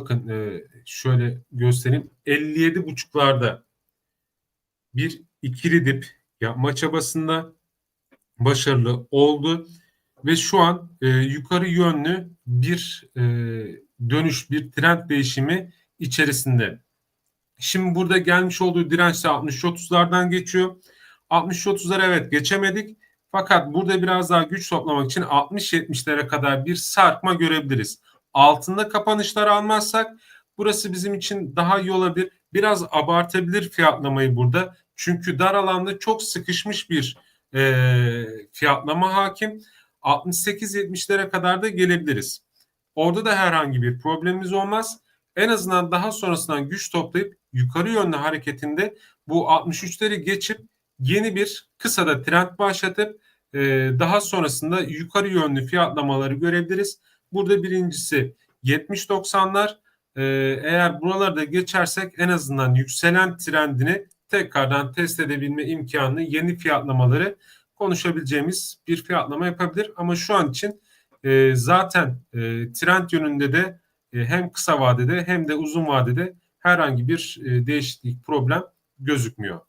bakın e, şöyle göstereyim. 57 buçuklarda bir ikili dip yapma çabasında başarılı oldu ve şu an e, yukarı yönlü bir e, dönüş, bir trend değişimi içerisinde. Şimdi burada gelmiş olduğu direnç ise 60-30'lardan geçiyor. 60-30'lara evet geçemedik. Fakat burada biraz daha güç toplamak için 60-70'lere kadar bir sarkma görebiliriz. Altında kapanışlar almazsak burası bizim için daha iyi olabilir. Biraz abartabilir fiyatlamayı burada. Çünkü dar alanda çok sıkışmış bir e, fiyatlama hakim. 68-70'lere kadar da gelebiliriz. Orada da herhangi bir problemimiz olmaz. En azından daha sonrasından güç toplayıp yukarı yönlü hareketinde bu 63'leri geçip yeni bir kısa da trend başlatıp e, daha sonrasında yukarı yönlü fiyatlamaları görebiliriz. Burada birincisi 70-90'lar e, eğer buralarda geçersek en azından yükselen trendini tekrardan test edebilme imkanı yeni fiyatlamaları konuşabileceğimiz bir fiyatlama yapabilir. Ama şu an için e, zaten e, trend yönünde de e, hem kısa vadede hem de uzun vadede herhangi bir e, değişiklik problem gözükmüyor.